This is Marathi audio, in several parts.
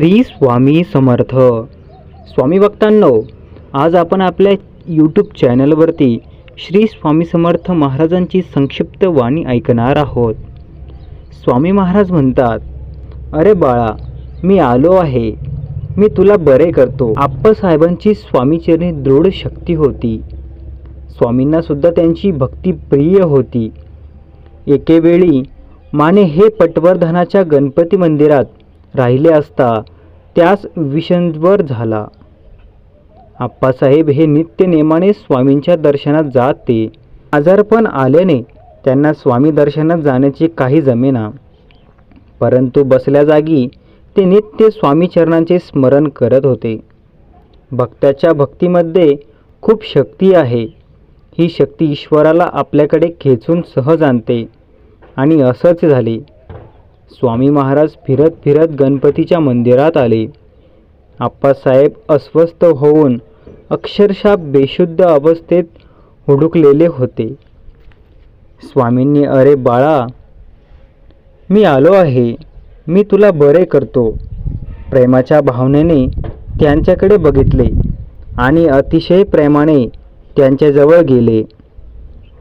श्री स्वामी समर्थ. स्वामी भक्तांनो आज आपण आपल्या यूट्यूब चॅनलवरती श्री स्वामी समर्थ महाराजांची संक्षिप्त वाणी ऐकणार आहोत. स्वामी महाराज म्हणतात अरे बाळा मी आलो आहे. मी तुला बरे करतो. आप्पासाहेबांची स्वामीचरणी दृढ शक्ती होती. स्वामींनासुद्धा त्यांची भक्ती प्रिय होती. एकेवेळी माने हे पटवर्धनाच्या गणपती मंदिरात राहिले असता त्यास विषंवर झाला. आप्पासाहेब हे नित्य नेमाने स्वामींच्या दर्शनात जाते. आजारपण आल्याने त्यांना स्वामी दर्शनात जाण्याचे काही जमेना. परंतु बसल्या जागी ते नित्य स्वामीचरणांचे स्मरण करत होते. भक्ताच्या भक्तीमध्ये खूप शक्ती आहे. ही शक्ती ईश्वराला आपल्याकडे खेचून सहज आणते आणि असंच झाले. स्वामी महाराज फिरत फिरत गणपतीच्या मंदिरात आले. आप्पासाहेब अस्वस्थ होऊन अक्षरशः बेशुद्ध अवस्थेत हुडुकलेले होते. स्वामींनी अरे बाळा मी आलो आहे. मी तुला बरे करतो. प्रेमाच्या भावनेने त्यांच्याकडे बघितले आणि अतिशय प्रेमाने त्यांच्याजवळ गेले.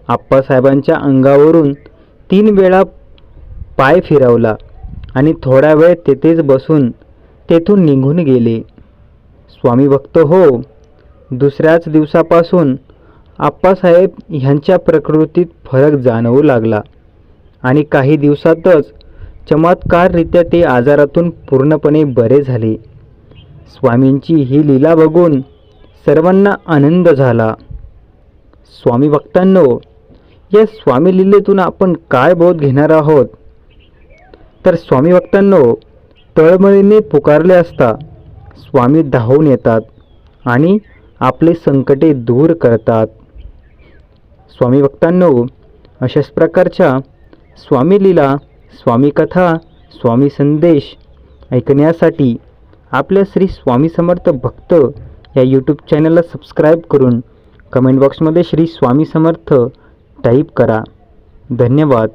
आप्पासाहेबांच्या अंगावरून तीन वेळा पाय फिरवला आणि थोडा वेळ तेथेच बसून तेथून निघून गेले. स्वामी भक्त हो दुसऱ्याच दिवसापासून आप्पासाहेब ह्यांच्या प्रकृतीत फरक जाणवू लागला आणि काही दिवसातच चमत्काररित्या ते आजारातून पूर्णपणे बरे झाले. स्वामींची ही लीला बघून सर्वांना आनंद झाला. स्वामी भक्तांनो या स्वामी लीलेतून आपण काय बोध घेणार आहोत? तर स्वामी भक्तांनो तळमळीने पुकारले असता स्वामी धावून येतात आणि आपले संकटे दूर करतात. स्वामी भक्तांनो अशाच प्रकारच्या स्वामी लीला स्वामी कथा स्वामी संदेश ऐकण्यासाठी आपल्या श्री स्वामी समर्थ भक्त या यूट्यूब चॅनलला सबस्क्राईब करून कमेंट बॉक्समध्ये श्री स्वामी समर्थ टाईप करा. धन्यवाद.